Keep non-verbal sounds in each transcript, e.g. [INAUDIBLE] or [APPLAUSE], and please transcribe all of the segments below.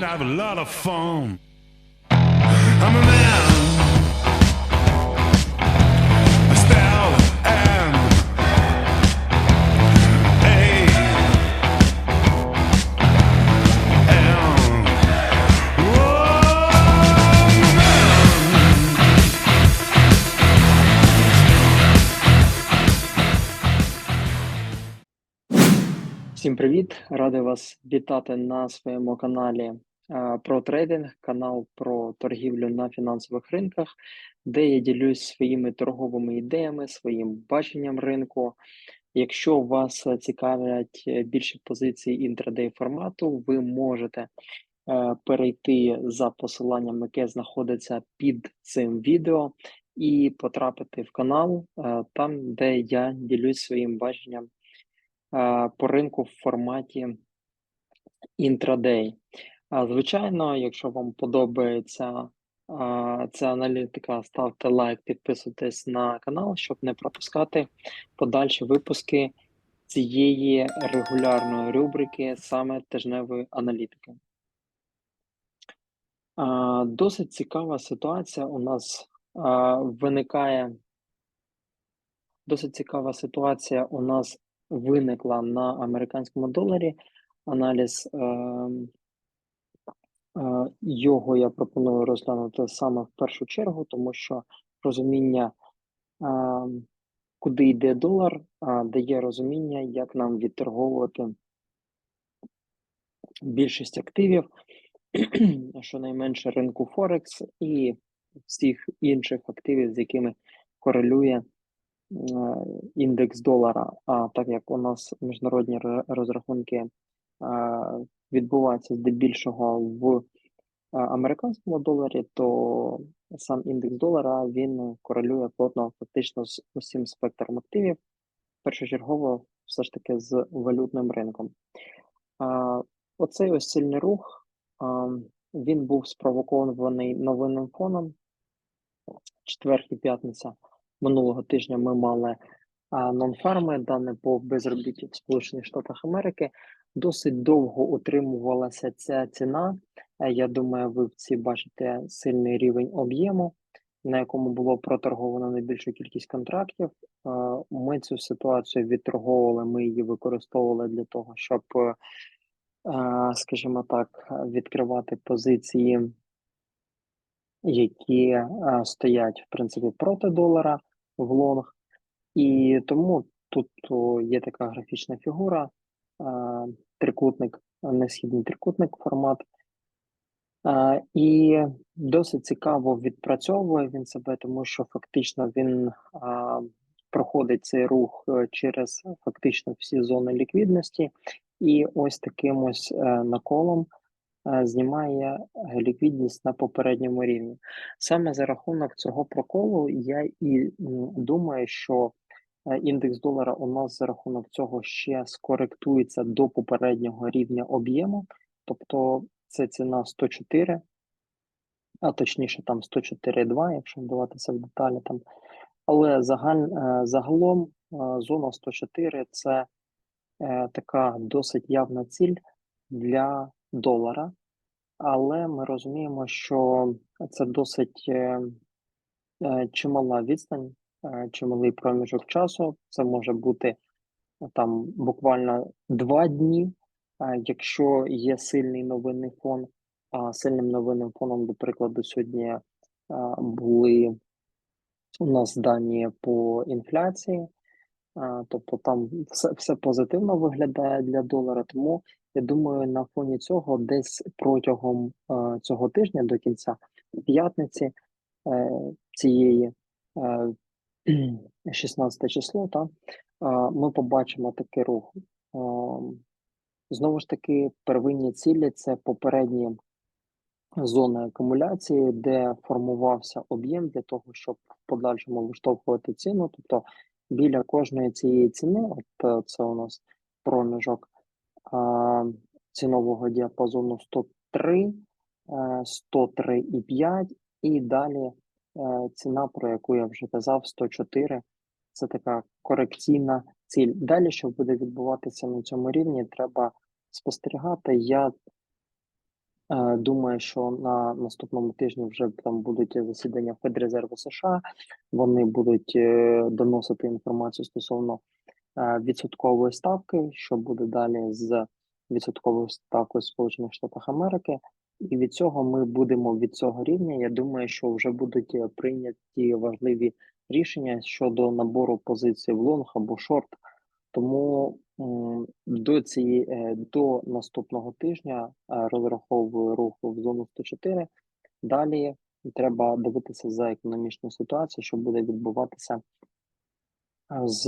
can have a lot of fun. I'm a man. Всім привіт! Радий вас вітати на своєму каналі про трейдинг, канал про торгівлю на фінансових ринках, де я ділюсь своїми торговими ідеями, своїм баченням ринку. Якщо вас цікавлять е, більше позиції інтрадей формату, ви можете е, перейти за посиланням, яке знаходиться під цим відео, і потрапити в канал, е, там, де я ділюсь своїм баченням по ринку в форматі інтрадей. Звичайно, якщо вам подобається ця аналітика, ставте лайк, підписуйтесь на канал, щоб не пропускати подальші випуски цієї регулярної рубрики, саме тижневої аналітики. Досить цікава ситуація у нас виникає. Досить цікава ситуація у нас виникла на американському доларі. Аналіз е, е, його я пропоную розглянути саме в першу чергу, тому що розуміння, куди йде долар, дає розуміння, як нам відторговувати більшість активів, [CLEARS THROAT] щонайменше ринку Форекс і всіх інших активів, з якими корелює індекс долара. А так як у нас міжнародні розрахунки е, відбуваються здебільшого в е, американському доларі, то сам індекс долара він корелює плотно фактично з усім спектром активів, першочергово все ж таки з валютним ринком. Оцей ось сильний рух він був спровокований новинним фоном. Четвер і п'ятниця минулого тижня ми мали нон-фарми, дане по безробітті в Сполучених Штатах Америки. Досить довго утримувалася ця ціна. Е, Я думаю, ви всі бачите сильний рівень об'єму, на якому було проторговано найбільшу кількість контрактів. Е, Ми цю ситуацію відторговували, ми її використовували для того, щоб, е, скажімо так, відкривати позиції, які стоять в принципі проти долара в лонг. І тому тут є така графічна фігура, трикутник, несхідний трикутник формат. І досить цікаво відпрацьовує він себе, тому що фактично він проходить цей рух е, через фактично всі зони ліквідності, і ось таким ось е, наколом знімає ліквідність на попередньому рівні. Саме за рахунок цього проколу я і думаю, що е, індекс долара у нас за рахунок цього ще скоректується до попереднього рівня об'єму, тобто це ціна 104, а точніше там 104,2, якщо вдаватися в деталі там. Але загаль, е, загалом е, зона 104 це така досить явна ціль для долара, але ми розуміємо, що це досить е, е, чимала відстань, е, чималий проміжок часу. Це може бути там буквально два дні, якщо є сильний новинний фон. А сильним новинним фоном, до прикладу, сьогодні були у нас дані по інфляції, тобто там все, все позитивно виглядає для долара. Тому я думаю, на фоні цього десь протягом е, цього тижня до кінця п'ятниці е, цієї е, 16 число, та, е, ми побачимо такий рух. Е, знову ж таки, первинні цілі це попередні зони акумуляції, де формувався об'єм для того, щоб в подальшому виштовхувати ціну. Тобто біля кожної цієї ціни, от е, це у нас проміжок цінового діапазону 103, е, 103,5 і далі е, ціна, про яку я вже казав, 104. Це така корекційна ціль. Далі, що буде відбуватися на цьому рівні, треба спостерігати. Я Е, Думаю, що на наступному тижні вже там будуть засідання Федрезерву США. Вони будуть е, доносити інформацію стосовно е, відсоткової ставки, що буде далі з відсотковою ставкою Сполучених Штатах Америки. І від цього ми будемо від цього рівня. Я думаю, що вже будуть е, прийняті важливі рішення щодо набору позицій в лонг або шорт. Тому до цієї е, до наступного тижня е, розраховую руху в зону 104. Далі треба дивитися за економічну ситуацію, що буде відбуватися е, з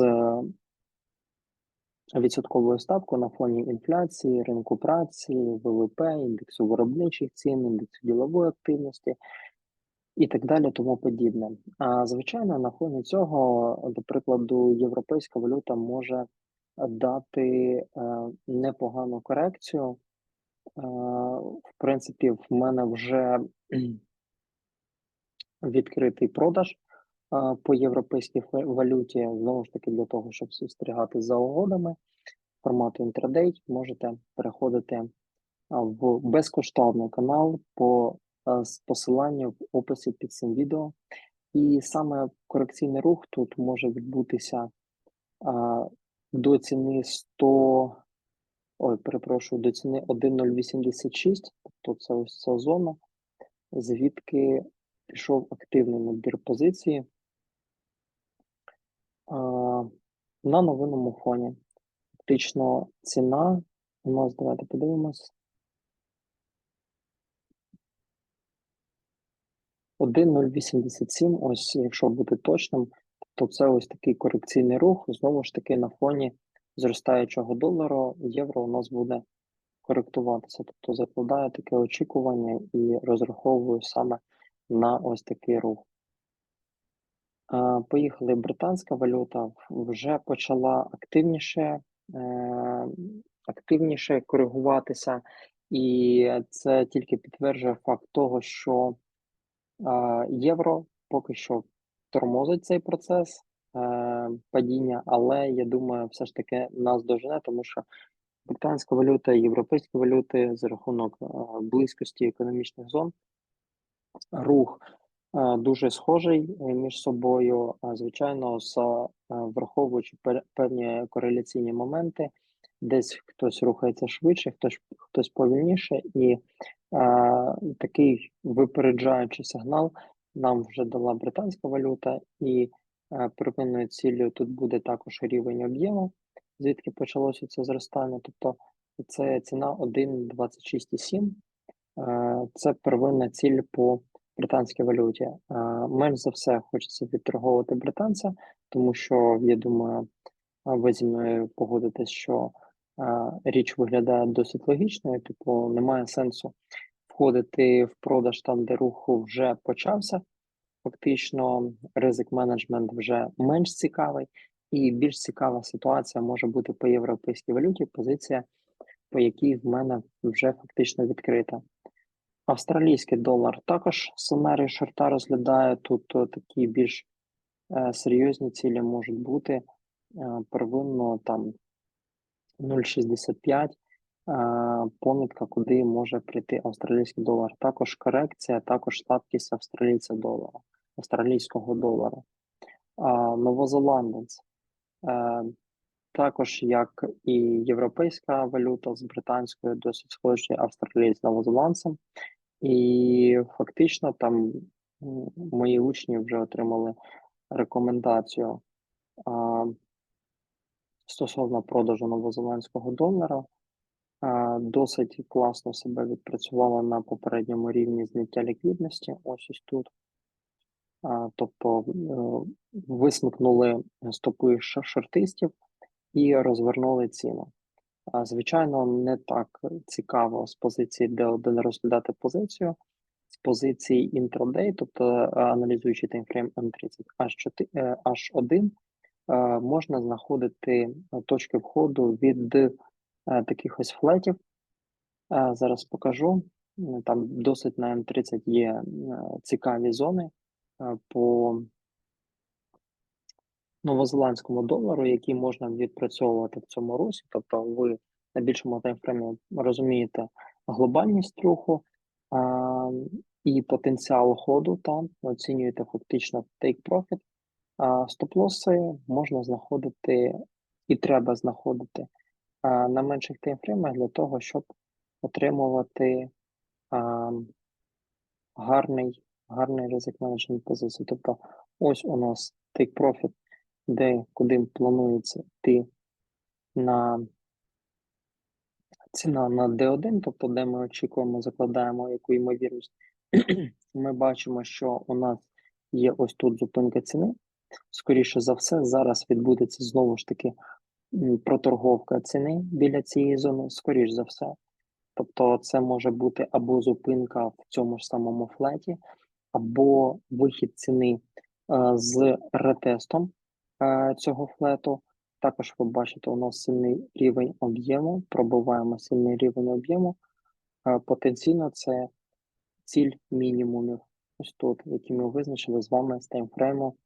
відсотковою ставкою на фоні інфляції, ринку праці, ВВП, індексу виробничих цін, індексу ділової активності і так далі, тому подібне. А звичайно, на фоні цього, до прикладу, європейська валюта може дати е, непогану корекцію. Е, в принципі, в мене вже [CLEARS THROAT] відкритий продаж по європейській валюті. Знову ж таки, для того, щоб спостерігати за угодами формату інтрадей, можете переходити в безкоштовний канал по посиланню в описі під цим відео. І саме корекційний рух тут може відбутися а, до ціни 100, ой, перепрошую, до ціни 1,086, тобто це ось ця зона, звідки пішов активний набір позиції на новинному фоні. Фактично ціна у нас, давайте подивимось. 1,087, ось якщо бути точним, то це ось такий корекційний рух. Знову ж таки, на фоні зростаючого долару євро у нас буде коректуватися. Тобто закладаю таке очікування і розраховую саме на ось такий рух. Поїхали. Британська валюта вже почала активніше, е, активніше коригуватися, і це тільки підтверджує факт того, що Євро поки що тормозить цей процес е, падіння, але я думаю, все ж таки нас дожене, тому що британська валюта європейські валюти за рахунок е, близькості економічних зон, рух дуже схожий е, між собою. Звичайно, е, враховуючи певні кореляційні моменти, десь хтось рухається швидше, хтось хтось повільніше, і е, такий випереджаючий сигнал нам вже дала британська валюта, і е, первинною ціллю тут буде також рівень об'єму, звідки почалося це зростання. Тобто це ціна 1,26,7. Е, Це первинна ціль по британській валюті. Менш за все хочеться відторговувати британця, тому що я думаю, ви зі мною погодитесь, що річ виглядає досить логічною, типу немає сенсу входити в продаж там, де рух вже почався. Фактично, ризик менеджмент вже менш цікавий, і більш цікава ситуація може бути по європейській валюті, позиція, по якій в мене вже фактично відкрита. Австралійський долар також сценарій шорта розглядає тут е, такі більш е, серйозні цілі можуть бути е, первинно там 0,65 е, помітка, куди може прийти австралійський долар. Також корекція, також слабкість австралійця долара, австралійського долара. А, Новозеландець е, також, як і європейська валюта з британською, досить схожі австралієць з новозеландцем. І фактично там мої учні вже отримали рекомендацію а, стосовно продажу новозеландського долара. А, досить класно себе відпрацювала на попередньому рівні зняття ліквідності. Ось ось тут. А, тобто е, висмикнули стопи шортистів і розвернули ціну. Звичайно, не так цікаво з позиції D1 розглядати позицію, з позиції інтрадей, тобто е, аналізуючи таймфрейм М30 H4, е, H1, е, можна знаходити точки входу від таких ось флетів. Зараз покажу. Там досить на М30 є цікаві зони по новозеландському долару, які можна відпрацьовувати в цьому русі. Тобто ви на більшому таймфреймі розумієте глобальність руху а, і потенціал ходу там, оцінюєте фактично. А стоп-лоси можна знаходити і треба знаходити а, на менших таймфреймах для того, щоб отримувати а, гарний, гарний ризик менеджмент позиції. Тобто, ось у нас profit, де куди планується йти на ціна на D1, тобто де ми очікуємо, закладаємо яку ймовірність. [CLEARS THROAT] Ми бачимо, що у нас є ось тут зупинка ціни. Скоріше за все, зараз відбудеться знову ж таки проторговка ціни біля цієї зони, скоріш за все. Тобто, це може бути або зупинка в цьому ж самому флеті, або вихід ціни е, з ретестом цього флету. Також ви бачите, у нас сильний рівень об'єму, пробиваємо сильний рівень об'єму. Е, Потенційно це ціль мінімумів, ось тут, які ми визначили з вами з таймфрейму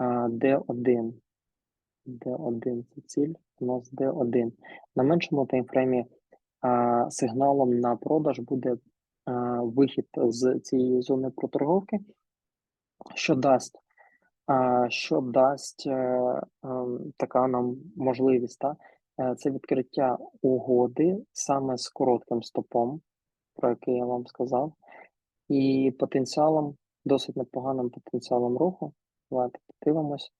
е, D1. D1 це ціль, у нас D1. На меншому таймфреймі е, сигналом на продаж буде е, вихід з цієї зони проторговки, що дасть що дасть е, ем, така нам можливість, та? Е, це відкриття угоди саме з коротким стопом, про який я вам сказав, і потенціалом, досить непоганим потенціалом руху. Давайте подивимось.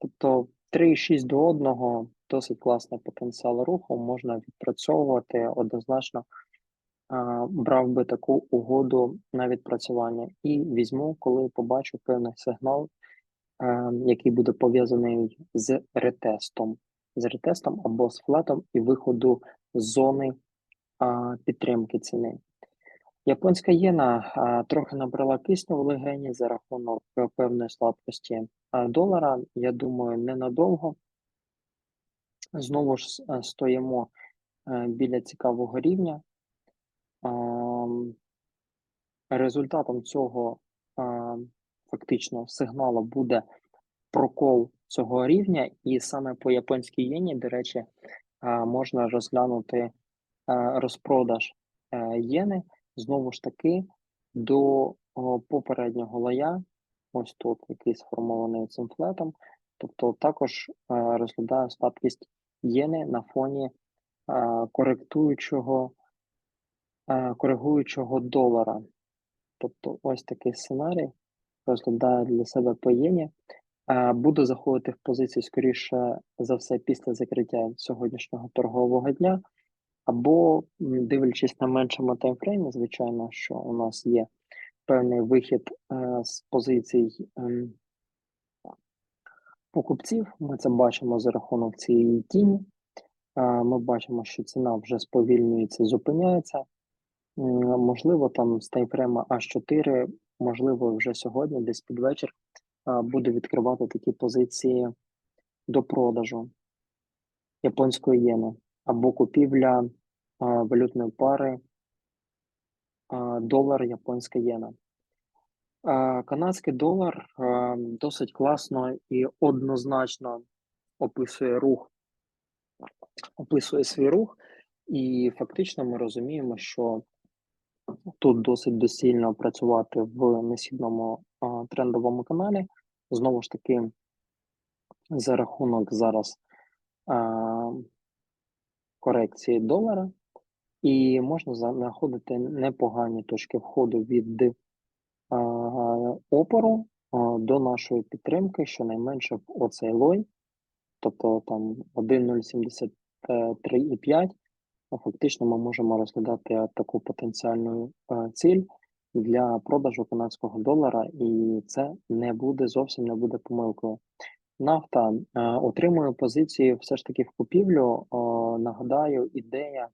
Тобто 3,6 до 1 досить класний потенціал руху, можна відпрацьовувати однозначно. Брав би таку угоду на відпрацювання і візьму, коли побачу певний сигнал, який буде пов'язаний з ретестом, з ретестом або з флетом і виходу з зони підтримки ціни. Японська єна трохи набрала кисню в легені за рахунок певної слабкості долара. Я думаю, ненадовго. Знову ж е, стоїмо е, біля цікавого рівня. Результатом цього фактично сигналу буде прокол цього рівня, і саме по японській єні, до речі, можна розглянути розпродаж е, єни знову ж таки до попереднього лоя, ось тут, який сформований цим флетом. Тобто також е, розглядаю слабкість єни на фоні е, коректуючого, е, коригуючого долара. Тобто ось такий сценарій розглядаю для себе по єні. Е, Буду заходити в позиції скоріше за все після закриття сьогоднішнього торгового дня, або дивлячись на меншому таймфреймі, звичайно, що у нас є певний вихід з позицій ем, покупців. Ми це бачимо за рахунок цієї тіні. Ми бачимо, що ціна вже сповільнюється, зупиняється. Можливо, там з таймфрейма H4, можливо, вже сьогодні, десь під вечір, а, буду відкривати такі позиції до продажу японської єни або купівля валютної пари долар японська єна. А, Канадський долар досить класно і однозначно описує рух, описує свій рух, і фактично ми розуміємо, що Тут досить доцільно працювати в несхідному трендовому каналі. Знову ж таки, за рахунок зараз корекції долара, і можна знаходити непогані точки входу від опору до нашої підтримки, щонайменше в оцей лой, тобто там 1,073,5. Ну, Фактично, ми можемо розглядати таку потенціальну е, ціль для продажу канадського долара, і це не буде зовсім не буде помилкою. нафта е, отримує позиції все ж таки в купівлю. Нагадаю, ідея,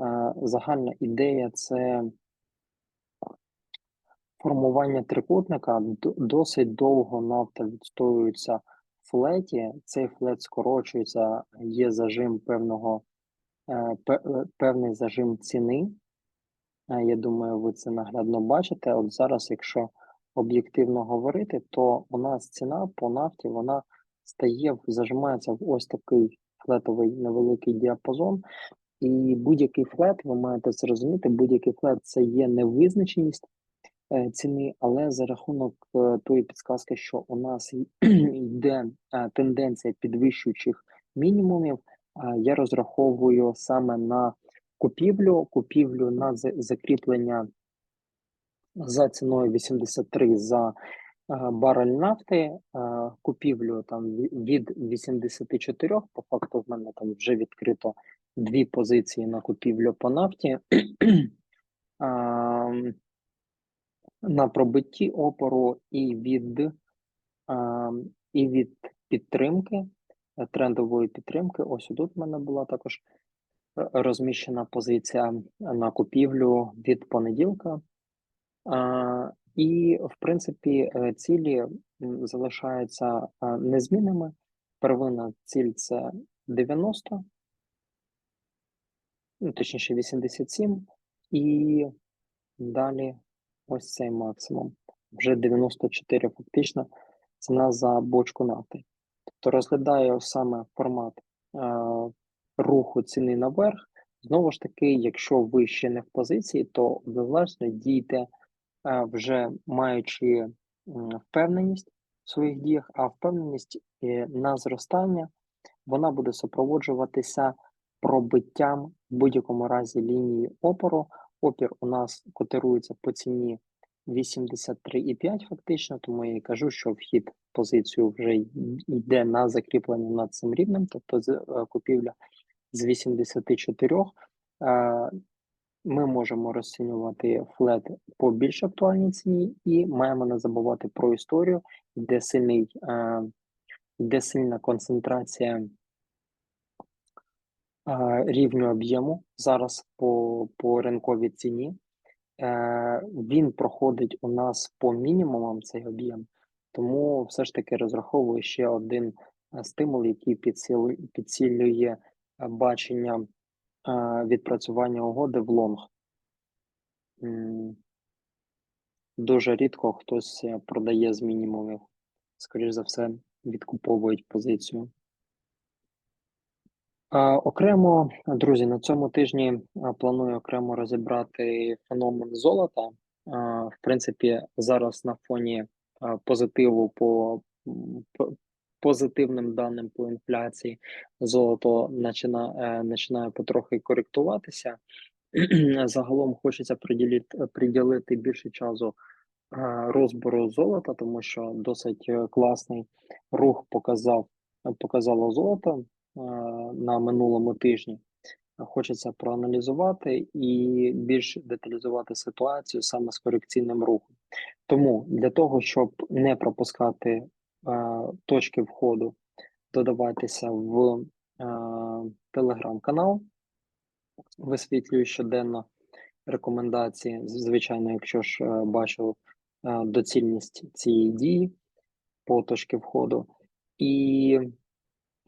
е, загальна ідея це формування трикутника. Досить довго нафта відстоюється в флеті. Цей флет скорочується, є зажим певного, е, е, певний зажим ціни. Е, Я думаю, ви це наглядно бачите. От зараз, якщо об'єктивно говорити, то у нас ціна по нафті вона стає зажимається в ось такий флетовий невеликий діапазон. І будь-який флет, ви маєте це розуміти, будь-який флет це є невизначеність е, ціни, але за рахунок е, тої підсказки, що у нас [CLEARS THROAT] йде е, тенденція підвищуючих мінімумів, я розраховую саме на купівлю, купівлю на закріплення за ціною 83 за барель нафти, купівлю там ві- від 84, по факту в мене там вже відкрито дві позиції на купівлю по нафті. [CLEARS THROAT] На пробитті опору і від, і від підтримки, е, трендової підтримки. Ось тут в мене була також е, розміщена позиція на купівлю від понеділка. І, в принципі, е, цілі залишаються незмінними. Первинна ціль це 90, ну, точніше 87, і далі ось цей максимум. Вже 94 фактично ціна за бочку нафти. Тобто розглядаю саме формат е, руху ціни наверх. Знову ж таки, якщо ви ще не в позиції, то однозначно дійте е, вже маючи впевненість в своїх діях, а впевненість е, на зростання вона буде супроводжуватися пробиттям в будь-якому разі лінії опору. Опір у нас котирується по ціні 83,5 фактично, тому я і кажу, що вхід в позицію вже йде на закріплення над цим рівнем, тобто е, купівля з 84. Е, Ми можемо розцінювати флет по більш актуальній ціні, і маємо не забувати про історію, де сильний, е, де сильна концентрація рівню об'єму зараз по, по ринковій ціні. Е, Він проходить у нас по мінімумам цей об'єм, тому все ж таки розраховую ще один е, стимул, який підсилює, е, бачення е, відпрацювання угоди в лонг. Дуже рідко хтось е, продає з мінімумів. Скоріш за все, відкуповують позицію. Окремо, друзі, на цьому тижні планую окремо розібрати феномен золота. В принципі, зараз на фоні позитиву по позитивним даним по інфляції золото е, починає потрохи коректуватися. [CLEARS THROAT] Загалом хочеться приділити, приділити більше часу е, розбору золота, тому що досить е, класний рух показав, показало золото е, на минулому тижні. Хочеться проаналізувати і більш деталізувати ситуацію саме з корекційним рухом. Тому для того, щоб не пропускати е, точки входу, додавайтеся в е, телеграм-канал, висвітлюю щоденно рекомендації. Звичайно, якщо ж е, бачу е, доцільність цієї дії по точки входу. І,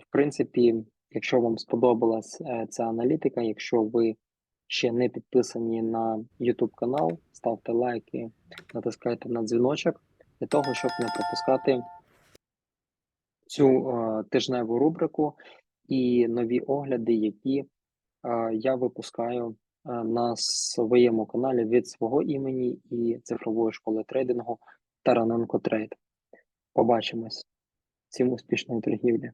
в принципі, якщо вам сподобалась е, ця аналітика, якщо ви ще не підписані на YouTube канал, ставте лайки, натискайте на дзвіночок для того, щоб не пропускати цю е, тижневу рубрику і нові огляди, які е, я випускаю е, на своєму каналі від свого імені і цифрової школи трейдингу Тараненко Трейд. Побачимось. Всім успішної торгівлі.